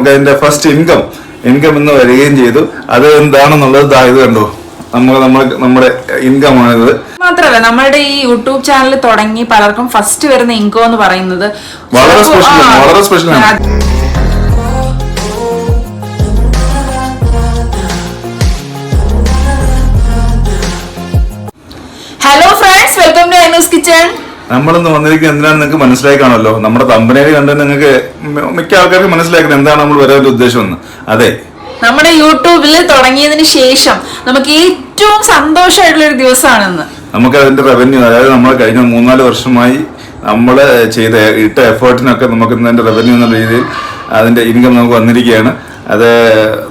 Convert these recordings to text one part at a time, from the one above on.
നമുക്ക് അതിന്റെ first income income എന്ന് വരികയും ചെയ്തു. അത് എന്താണെന്നുള്ളത് ഇതായത് ഇത് കണ്ടു? നമ്മൾ നമ്മൾ നമ്മുടെ ഇൻകം ആണിത്. മാത്രമല്ല നമ്മളുടെ ഈ യൂട്യൂബ് ചാനൽ തുടങ്ങി പലർക്കും ഫസ്റ്റ് വരുന്ന ഇൻകം എന്ന് പറയുന്നത്. വളരെ സ്പെഷ്യൽ ആണ്, വളരെ special ആണ്. Hello friends welcome to Ainu's kitchen നമ്മളിന്ന് വന്നിരിക്കുന്നത് എന്തിനാണ് നിങ്ങൾക്ക് മനസ്സിലായി കാണുമല്ലോ. നമ്മുടെ തമ്പനയിൽ കണ്ട് നിങ്ങൾക്ക് മിക്ക ആൾക്കാർക്ക് മനസ്സിലാക്കുന്നത് എന്താണ് നമ്മൾ വരാൻ ഉദ്ദേശം എന്ന്. അതെ. നമ്മുടെ യൂട്യൂബിൽ തുടങ്ങിയതിന് ശേഷം നമുക്ക് ഏറ്റവും സന്തോഷമായിട്ടുള്ള ഒരു ദിവസമാണെന്ന്. നമുക്ക് അതിന്റെ റവന്യൂ അതായത് നമ്മൾ കഴിഞ്ഞ മൂന്നാൽ വർഷമായി നമ്മൾ ചെയ്ത ഇട്ട എഫേർട്ടിനൊക്കെ നമുക്ക് ഇതിന്റെ റവന്യൂ എന്ന രീതിയിൽ അതിന്റെ ഇൻകം നമുക്ക് വന്നിരിക്കുകയാണ്. അത്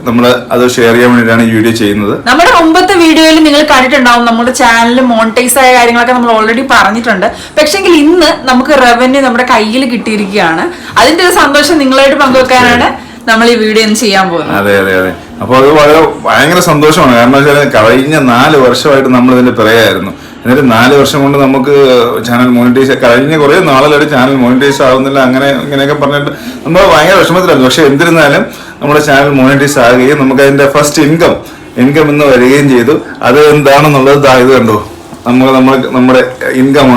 നമ്മൾ അത് ഷെയർ ചെയ്യാൻ വേണ്ടിയിട്ടാണ് ഈ വീഡിയോ ചെയ്യുന്നത്. നമ്മുടെ മുമ്പത്തെ വീഡിയോയിൽ നിങ്ങൾ കണ്ടിട്ടുണ്ടാവും നമ്മുടെ ചാനലിൽ മോണിറ്റൈസ് ആയ കാര്യങ്ങളൊക്കെ നമ്മൾ ഓൾറെഡി പറഞ്ഞിട്ടുണ്ട്. പക്ഷെങ്കിൽ ഇന്ന് നമുക്ക് റവന്യൂ നമ്മുടെ കയ്യിൽ കിട്ടിയിരിക്കുകയാണ്. അതിന്റെ ഒരു സന്തോഷം നിങ്ങളായിട്ട് പങ്കുവെക്കാനാണ് നമ്മൾ ഈ വീഡിയോ ചെയ്യാൻ പോകുന്നത്. അതെ അതെ അതെ. അപ്പോൾ അത് വളരെ ഭയങ്കര സന്തോഷമാണ്. കാരണം വെച്ചാൽ കഴിഞ്ഞ നാല് വർഷമായിട്ട് നമ്മൾ ഇതിന്റെ പിറകെയായിരുന്നു. എന്നിട്ട് നാല് വർഷം കൊണ്ട് നമുക്ക് ചാനൽ മോണിറ്റൈസ് കഴിഞ്ഞ കുറേ നാളിലൊരു ചാനൽ മോണിറ്റൈസ് ആവുന്നില്ല അങ്ങനെ ഇങ്ങനെയൊക്കെ പറഞ്ഞിട്ട് നമ്മൾ ഭയങ്കര വിഷമത്തിലായിരുന്നു. പക്ഷെ എന്നിരുന്നാലും നമ്മുടെ ചാനൽ മോണിറ്റൈസ് ആകുകയും നമുക്ക് അതിന്റെ ഫസ്റ്റ് ഇൻകം ഇൻകം എന്ന് വരികയും ചെയ്തു. അത് എന്താണെന്നുള്ളത് ഇതായത് ഇത് കണ്ടു? നമ്മൾ നമ്മൾ നമ്മുടെ ഇൻകം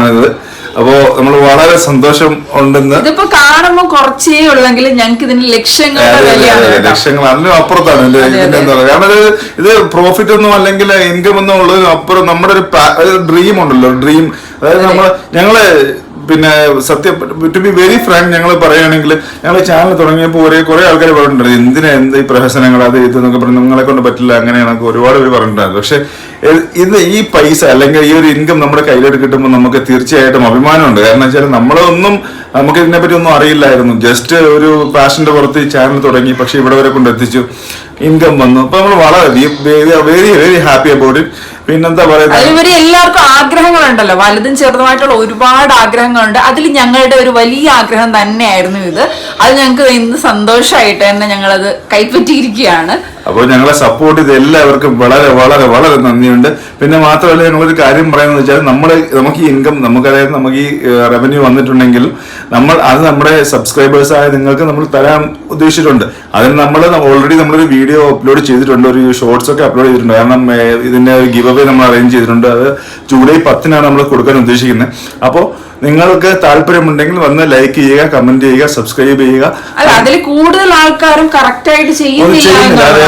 അപ്പോൾ നമ്മൾ വളരെ സന്തോഷം ഉണ്ടെന്ന് ഇതിപ്പോ കാണുമ്പോൾ കുറച്ചേ ഉള്ളെങ്കിൽ ഞങ്ങൾക്ക് ഇതിന് ലക്ഷ്യങ്ങൾ ലക്ഷ്യങ്ങൾ അതെ, വിലയാണ് അതെ, കേട്ടോ. ലക്ഷങ്ങൾ അതിനും അപ്പുറത്താണ് ഇതിന്റെ ഇതിന്റെ എന്താ പറയുക കാരണം ഇത് ഇത് പ്രോഫിറ്റ് ഒന്നും അല്ലെങ്കിൽ ഇൻകം ഒന്നും ഉള്ളതിനും അപ്പുറം നമ്മുടെ ഒരു ഡ്രീം ഉണ്ടല്ലോ ഡ്രീം അതായത് നമ്മൾ ഞങ്ങൾ പിന്നെ സത്യം ടു ബി വെരി ഫ്രാങ്ക് ഞങ്ങൾ പറയുകയാണെങ്കിൽ ഞങ്ങൾ ചാനൽ തുടങ്ങിയപ്പോൾ ഒരേ കുറെ ആൾക്കാർ പറഞ്ഞിട്ടുണ്ട് എന്തിനാ എന്ത് ഈ പ്രഹസനങ്ങൾ അത് ഇത് എന്നൊക്കെ പറഞ്ഞു നിങ്ങളെ കൊണ്ട് പറ്റില്ല അങ്ങനെയാണൊക്കെ ഒരുപാട് പേര് പറഞ്ഞിട്ടുണ്ടായിരുന്നു പക്ഷെ ഇത് ഈ പൈസ അല്ലെങ്കിൽ ഈ ഒരു ഇൻകം നമ്മുടെ കയ്യിലോട്ട് കിട്ടുമ്പോൾ നമുക്ക് തീർച്ചയായിട്ടും അഭിമാനമുണ്ട്. കാരണം വെച്ചാൽ നമ്മളൊന്നും നമുക്ക് ഇതിനെപ്പറ്റി ഒന്നും അറിയില്ലായിരുന്നു. ജസ്റ്റ് ഒരു പാഷന്റെ പുറത്ത് ചാനൽ തുടങ്ങി പക്ഷെ ഇവിടെ വരെ കൊണ്ട് എത്തിച്ചു ഇൻകം വന്നു. അപ്പൊ നമ്മൾ വളരെ very very happy about it പിന്നെന്താ പറയുന്നത് ഇവർ എല്ലാവർക്കും ആഗ്രഹങ്ങളുണ്ടല്ലോ. വലുതും ചെറുതുമായിട്ടുള്ള ഒരുപാട് ആഗ്രഹങ്ങളുണ്ട്. അതിൽ ഞങ്ങളുടെ ഒരു വലിയ ആഗ്രഹം തന്നെയായിരുന്നു ഇത്. അത് ഞങ്ങൾക്ക് ഇന്ന് സന്തോഷമായിട്ട് തന്നെ ഞങ്ങളത് കൈപ്പറ്റിയിരിക്കുകയാണ്. അപ്പോൾ ഞങ്ങളെ സപ്പോർട്ട് ചെയ്ത് എല്ലാവർക്കും വളരെ വളരെ വളരെ നന്ദിയുണ്ട്. പിന്നെ മാത്രമല്ല ഞങ്ങളൊരു കാര്യം പറയുന്നത് വെച്ചാൽ നമ്മൾ നമുക്ക് ഈ ഇൻകം നമുക്ക് അതായത് നമുക്ക് ഈ റവന്യൂ വന്നിട്ടുണ്ടെങ്കിൽ നമ്മൾ അത് നമ്മുടെ സബ്സ്ക്രൈബേഴ്സ് ആയ നിങ്ങൾക്ക് നമ്മൾ തരാൻ ഉദ്ദേശിച്ചിട്ടുണ്ട്. അതിന് നമ്മൾ ഓൾറെഡി നമ്മളൊരു വീഡിയോ അപ്ലോഡ് ചെയ്തിട്ടുണ്ട്. ഒരു ഷോർട്സ് ഒക്കെ അപ്ലോഡ് ചെയ്തിട്ടുണ്ട്. കാരണം ഇതിന്റെ ഒരു ഗിവ് അവേ നമ്മൾ അറേഞ്ച് ചെയ്തിട്ടുണ്ട്. അത് ജൂലൈ പത്തിനാണ് നമ്മൾ കൊടുക്കാൻ ഉദ്ദേശിക്കുന്നത്. അപ്പോൾ നിങ്ങൾക്ക് താല്പര്യമുണ്ടെങ്കിൽ വന്ന് ലൈക്ക് ചെയ്യുക കമന്റ് ചെയ്യുക സബ്സ്ക്രൈബ് ചെയ്യുക. അതിൽ കൂടുതൽ ആൾക്കാരും കറക്റ്റ് ആയിട്ട് ചെയ്യുന്നില്ല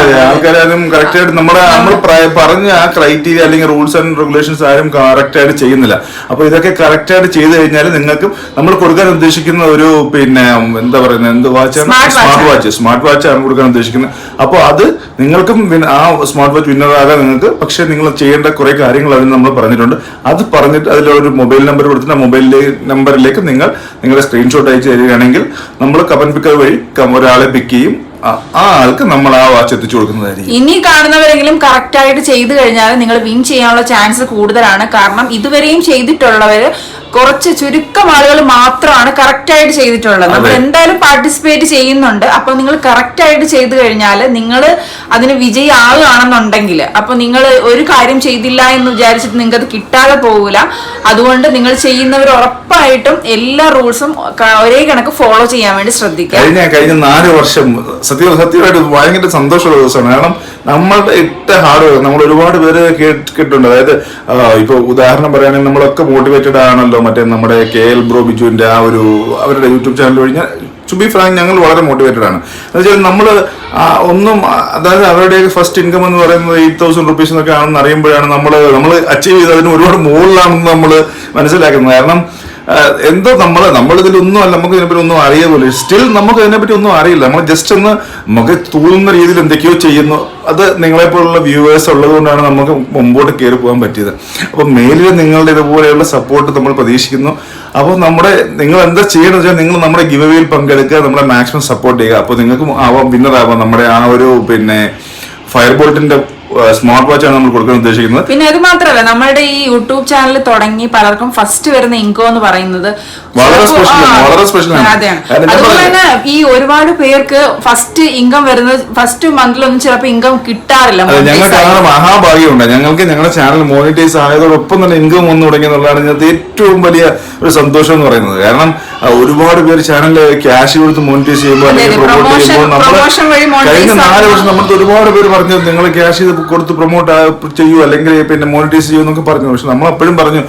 അതെ. ആൾക്കാരും കറക്റ്റ് ആയിട്ട് നമ്മുടെ നമ്മൾ പറഞ്ഞ ആ ക്രൈറ്റീരിയ അല്ലെങ്കിൽ റൂൾസ് ആൻഡ് റെഗുലേഷൻസ് ആരും കറക്റ്റ് ആയിട്ട് ചെയ്യുന്നില്ല. അപ്പൊ ഇതൊക്കെ കറക്റ്റ് ആയിട്ട് ചെയ്തു കഴിഞ്ഞാൽ നിങ്ങൾക്കും നമ്മൾ കൊടുക്കാൻ ഉദ്ദേശിക്കുന്ന ഒരു പിന്നെ എന്താ പറയുന്നത് എന്ത് വാച്ചാണ് സ്മാർട്ട് വാച്ച് സ്മാർട്ട് വാച്ച് ആണ് കൊടുക്കാൻ ഉദ്ദേശിക്കുന്നത്. അപ്പോൾ അത് നിങ്ങൾക്കും ആ സ്മാർട്ട് വാച്ച് വിന്നർ ആകാൻ നിങ്ങൾക്ക് പക്ഷെ നിങ്ങൾ ചെയ്യേണ്ട കുറെ കാര്യങ്ങൾ അതിന് നമ്മൾ പറഞ്ഞിട്ടുണ്ട്. അത് പറഞ്ഞിട്ട് അതിലൊരു മൊബൈൽ നമ്പർ കൊടുത്തിട്ട് ആ മൊബൈൽ നമ്പറിലേക്ക് നിങ്ങൾ നിങ്ങളുടെ സ്ക്രീൻഷോട്ട് അയച്ചു തരികയാണെങ്കിൽ നമ്മൾ കപ്പൻ പിക്കർ വഴി ഒരാളെ പിക്ക് ചെയ്യും. ആ- ആൾക്ക് നമ്മൾ ആ വാച്ച് എത്തിച്ചു കൊടുക്കുന്നതായിരിക്കും. ഇനി കാണുന്നവരെങ്കിലും കറക്റ്റ് ആയിട്ട് ചെയ്തു കഴിഞ്ഞാൽ നിങ്ങൾ വിൻ ചെയ്യാനുള്ള ചാൻസ് കൂടുതലാണ്. കാരണം ഇതുവരെയും ചെയ്തിട്ടുള്ളവര് കുറച്ച് ചുരുക്കം ആളുകൾ മാത്രമാണ് കറക്റ്റ് ആയിട്ട് ചെയ്തിട്ടുള്ളത്. നമ്മൾ. എന്തായാലും പാർട്ടിസിപ്പേറ്റ് ചെയ്യുന്നുണ്ട്. അപ്പൊ നിങ്ങൾ കറക്റ്റ് ആയിട്ട് ചെയ്തു കഴിഞ്ഞാൽ നിങ്ങൾ അതിന് വിജയിയാകുകയാണെന്നുണ്ടെങ്കിൽ അപ്പൊ നിങ്ങൾ ഒരു കാര്യം ചെയ്തില്ല എന്ന് വിചാരിച്ചിട്ട് നിങ്ങൾക്ക് അത് കിട്ടാതെ പോകില്ല അതുകൊണ്ട് നിങ്ങൾ ചെയ്യുന്നവർ ഉറപ്പായിട്ടും എല്ലാ റൂൾസും ഒരേ കണക്ക് ഫോളോ ചെയ്യാൻ വേണ്ടി ശ്രദ്ധിക്കുക. കഴിഞ്ഞ കഴിഞ്ഞ നാല് വർഷം സത്യം സത്യമായിട്ട് ഭയങ്കര സന്തോഷമുള്ള ദിവസമാണ്. കാരണം നമ്മളുടെ ഇട്ട ഹാർഡ് വർക്ക് നമ്മൾ ഒരുപാട് പേര് കേട്ടിട്ടുണ്ട്. അതായത് ഇപ്പൊ ഉദാഹരണം പറയുകയാണെങ്കിൽ നമ്മളൊക്കെ മോട്ടിവേറ്റഡ് ആണല്ലോ. മറ്റേ നമ്മുടെ കെ എൽ ബ്രോ ബിജുവിന്റെ ആ ഒരു അവരുടെ യൂട്യൂബ് ചാനൽ വഴി ഞാൻ ടു ബി ഫ്രാങ്ക് ഞങ്ങൾ വളരെ മോട്ടിവേറ്റഡ് ആണ്. എന്ന് വെച്ചാൽ നമ്മൾ ഒന്നും അതായത് അവരുടെ ഫസ്റ്റ് ഇൻകം എന്ന് പറയുന്നത് എയ്റ്റ് തൗസൻഡ് റുപ്പീസ് എന്നൊക്കെ ആണെന്ന് അറിയുമ്പോഴാണ് നമ്മൾ നമ്മൾ അച്ചീവ് ചെയ്ത് അതിന് ഒരുപാട് മുകളിലാണെന്ന് നമ്മൾ മനസ്സിലാക്കുന്നത്. കാരണം എന്തോ നമ്മൾ നമ്മളിതിലൊന്നും അല്ല നമുക്ക് ഇതിനെപ്പറ്റി ഒന്നും അറിയ പോലും സ്റ്റിൽ നമുക്ക് ഇതിനെപ്പറ്റി ഒന്നും അറിയില്ല. നമ്മൾ ജസ്റ്റ് ഒന്ന് നമുക്ക് തോന്നുന്ന രീതിയിൽ എന്തൊക്കെയോ ചെയ്യുന്നു. അത് നിങ്ങളെപ്പോലുള്ള വ്യൂവേഴ്സ് ഉള്ളത് കൊണ്ടാണ് നമുക്ക് മുമ്പോട്ട് കയറി പോകാൻ പറ്റിയത്. അപ്പോൾ മേലിൽ നിങ്ങളുടെ ഇതുപോലെയുള്ള സപ്പോർട്ട് നമ്മൾ പ്രതീക്ഷിക്കുന്നു. അപ്പോൾ നമ്മുടെ നിങ്ങൾ എന്താ ചെയ്യണമെന്ന് വെച്ചാൽ നിങ്ങൾ നമ്മുടെ ഗിവ് അവേയിൽ പങ്കെടുക്കുക നമ്മളെ മാക്സിമം സപ്പോർട്ട് ചെയ്യുക. അപ്പോൾ നിങ്ങൾക്ക് ആവാം വിന്നർ ആവാം. നമ്മുടെ ആ ഒരു പിന്നെ ഫയർ ബോൾട്ടിന്റെ സ്മാർട്ട് വാച്ച് ആണ് നമ്മൾ കൊടുക്കാൻ ഉദ്ദേശിക്കുന്നത്. പിന്നെ അത് മാത്രമല്ല നമ്മളുടെ ഈ യൂട്യൂബ് ചാനൽ തുടങ്ങി പലർക്കും ഫസ്റ്റ് വരുന്ന ഇൻകം എന്ന് പറയുന്നത് വളരെ സ്പെഷ്യൽ വളരെ സ്പെഷ്യൽ അതുപോലെ തന്നെ ഈ ഒരുപാട് പേർക്ക് ഫസ്റ്റ് ഇൻകം വരുന്നത് ഫസ്റ്റ് മന്തിലൊന്നും ചിലപ്പോൾ ഇൻകം കിട്ടാറില്ല. ഞങ്ങൾക്ക്. അങ്ങനെ മഹാഭാഗ്യമുണ്ട്. ഞങ്ങൾക്ക് ഞങ്ങളുടെ ചാനൽ മോണിറ്റൈസ് ആയതോടൊപ്പം തന്നെ ഇൻകം വന്നു തുടങ്ങി എന്നുള്ളതാണ് ഇതിനകത്ത് ഏറ്റവും വലിയ ഒരു സന്തോഷം എന്ന് പറയുന്നത്. കാരണം ഒരുപാട് പേര് ചാനൽ ക്യാഷ് കൊടുത്ത് മോണിറ്റൈസ് ചെയ്യുമ്പോൾ അല്ലെങ്കിൽ പ്രൊമോട്ട് നമ്മൾ കഴിഞ്ഞ നാല് വർഷം നമ്മൾ ഒരുപാട് പേര് പറഞ്ഞു നിങ്ങൾ ക്യാഷ് ചെയ്ത് കൊടുത്ത് പ്രൊമോട്ട് ചെയ്യൂ അല്ലെങ്കിൽ പിന്നെ മോണിറ്റൈസ് ചെയ്യൂ എന്നൊക്കെ പറഞ്ഞു. പക്ഷെ നമ്മൾ അപ്പോഴും പറഞ്ഞു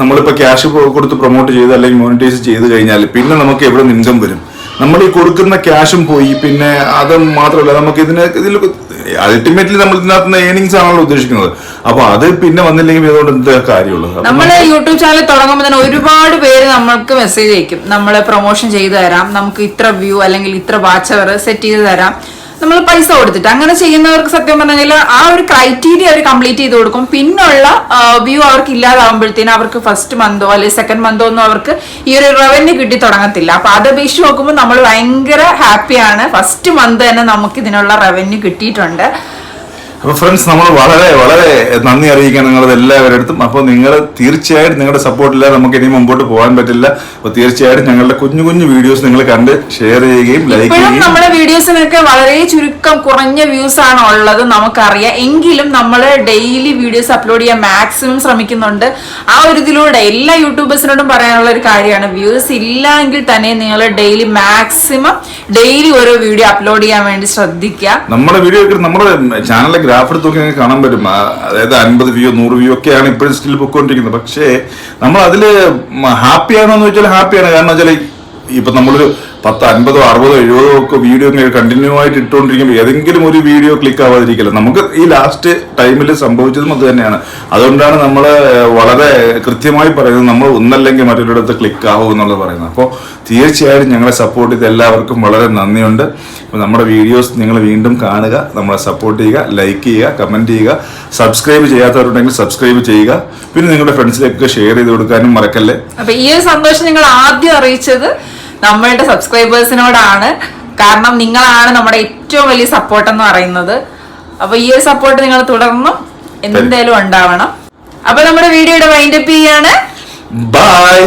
നമ്മളിപ്പോൾ ക്യാഷ് കൊടുത്ത് പ്രൊമോട്ട് ചെയ്ത് അല്ലെങ്കിൽ മോണിറ്റൈസ് ചെയ്ത് കഴിഞ്ഞാൽ പിന്നെ നമുക്ക് എവിടെ നിന്ന് ഇൻകം വരും? നമ്മൾ ഈ കൊടുക്കുന്ന ക്യാഷും പോയി പിന്നെ അത് മാത്രമല്ല നമുക്ക് ഇതിന് ഇതിൽ അൾട്ടിമേറ്റ്ലി നമ്മൾ ഇതിനകത്ത് ഏണിങ്സ് ആണല്ലോ ഉദ്ദേശിക്കുന്നത്. അപ്പൊ അത് പിന്നെ വന്നില്ലെങ്കിൽ ഇതുകൊണ്ട് എന്ത് കാര്യമുള്ളത് നമ്മൾ യൂട്യൂബ് ചാനൽ തുടങ്ങുമ്പോൾ തന്നെ ഒരുപാട് പേര് നമ്മൾക്ക് മെസ്സേജ് അയക്കും. നമ്മളെ പ്രൊമോഷൻ ചെയ്തു തരാം. നമുക്ക് ഇത്ര വ്യൂ അല്ലെങ്കിൽ ഇത്ര വാച്ചവർ സെറ്റ് ചെയ്ത് തരാം. നമ്മൾ പൈസ കൊടുത്തിട്ട്. അങ്ങനെ ചെയ്യുന്നവർക്ക് സത്യം പറഞ്ഞാൽ ആ ഒരു ക്രൈറ്റീരിയ അവർ കംപ്ലീറ്റ് ചെയ്ത് കൊടുക്കും. പിന്നുള്ള വ്യൂ അവർക്ക് ഇല്ലാതാവുമ്പോഴത്തേനും അവർക്ക് ഫസ്റ്റ് മന്തോ അല്ലെങ്കിൽ സെക്കൻഡ് മന്തോ ഒന്നും അവർക്ക് ഈ ഒരു റവന്യൂ കിട്ടി തുടങ്ങത്തില്ല. അപ്പൊ അത് അപേക്ഷിച്ച് നോക്കുമ്പോൾ നമ്മൾ ഭയങ്കര ഹാപ്പിയാണ് ഫസ്റ്റ് മന്ത് തന്നെ നമുക്ക് ഇതിനുള്ള റവന്യൂ കിട്ടിയിട്ടുണ്ട്. അപ്പൊ ഫ്രണ്ട്സ് നമ്മൾ വളരെ വളരെ നന്ദി അറിയിക്കാൻ നിങ്ങളത് എല്ലാവരുടെ അടുത്തും. അപ്പോൾ നിങ്ങൾ തീർച്ചയായിട്ടും നിങ്ങളുടെ സപ്പോർട്ട് ഇല്ലാതെ നമുക്ക് ഇനി മുമ്പോട്ട് പോകാൻ പറ്റില്ല. അപ്പോൾ തീർച്ചയായിട്ടും ഞങ്ങളുടെ കുഞ്ഞു കുഞ്ഞു വീഡിയോസ് നിങ്ങൾ കണ്ട് ഷെയർ ചെയ്യുകയും ലൈക്ക് ചെയ്യുകയും നമ്മുടെ വീഡിയോസിനൊക്കെ വളരെ ചുരുക്കം കുറഞ്ഞ വ്യൂസ് ആണ് ഉള്ളത് നമുക്കറിയാം. എങ്കിലും നമ്മൾ ഡെയിലി വീഡിയോസ് അപ്ലോഡ് ചെയ്യാൻ മാക്സിമം ശ്രമിക്കുന്നുണ്ട്. ആ ഒരു ഇതിലൂടെ എല്ലാ യൂട്യൂബേഴ്സിനോടും പറയാനുള്ള ഒരു കാര്യമാണ്. വ്യൂസ് ഇല്ല എങ്കിൽ തന്നെ നിങ്ങൾ ഡെയിലി മാക്സിമം ഡെയിലി ഓരോ വീഡിയോ അപ്ലോഡ് ചെയ്യാൻ വേണ്ടി ശ്രദ്ധിക്കുക. നമ്മുടെ വീഡിയോ നമ്മുടെ ചാനലിലെ ഗ്രാഫ് എടുത്ത് നോക്കി കാണാൻ പറ്റും. അതായത് അൻപത് വ്യൂ നൂറ് വ്യൂ ഒക്കെയാണ് ഇപ്പോഴും സ്റ്റിൽ പൊക്കോണ്ടിരിക്കുന്നത് പക്ഷേ നമ്മൾ അതിൽ ഹാപ്പിയാണോ എന്ന് വെച്ചാൽ ഹാപ്പിയാണ്. കാരണം വെച്ചാൽ ഇപ്പൊ നമ്മളൊരു പത്ത് അൻപതോ അറുപതോ എഴുപതോ ഒക്കെ വീഡിയോ കണ്ടിന്യൂ ആയിട്ട് ഇട്ടുകൊണ്ടിരിക്കുമ്പോൾ ഏതെങ്കിലും ഒരു വീഡിയോ ക്ലിക്ക് ആവാതിരിക്കില്ല? നമുക്ക് ഈ ലാസ്റ്റ് ടൈമിൽ സംഭവിച്ചതും അത് തന്നെയാണ്. അതുകൊണ്ടാണ് നമ്മൾ വളരെ കൃത്യമായി പറയുന്നത് നമ്മൾ ഒന്നല്ലെങ്കിൽ മറ്റൊരിടത്ത് ക്ലിക്ക് ആവും എന്നുള്ളത് പറയുന്നത്. അപ്പോൾ തീർച്ചയായും ഞങ്ങളെ സപ്പോർട്ട് ചെയ്ത് എല്ലാവർക്കും വളരെ നന്ദിയുണ്ട്. അപ്പോൾ നമ്മുടെ വീഡിയോസ് നിങ്ങൾ വീണ്ടും കാണുക നമ്മളെ സപ്പോർട്ട് ചെയ്യുക ലൈക്ക് ചെയ്യുക കമന്റ് ചെയ്യുക സബ്സ്ക്രൈബ് ചെയ്യാത്തവരുണ്ടെങ്കിൽ സബ്സ്ക്രൈബ് ചെയ്യുക. പിന്നെ നിങ്ങളുടെ ഫ്രണ്ട്സിലേക്ക് ഷെയർ ചെയ്ത് കൊടുക്കാനും മറക്കല്ലേ? അപ്പൊ ഈ ഒരു സന്തോഷം നിങ്ങൾ ആദ്യം അറിയിച്ചത് നമ്മളുടെ സബ്സ്ക്രൈബേഴ്സിനോടാണ് കാരണം നിങ്ങളാണ് നമ്മുടെ ഏറ്റവും വലിയ സപ്പോർട്ട് എന്ന് പറയുന്നത്. അപ്പൊ ഈ ഒരു സപ്പോർട്ട് നിങ്ങൾ തുടർന്നും എന്തായാലും ഉണ്ടാവണം. അപ്പൊ നമ്മുടെ വീഡിയോയുടെ വൈൻഡപ്പ് ചെയ്യാണ്. ബൈ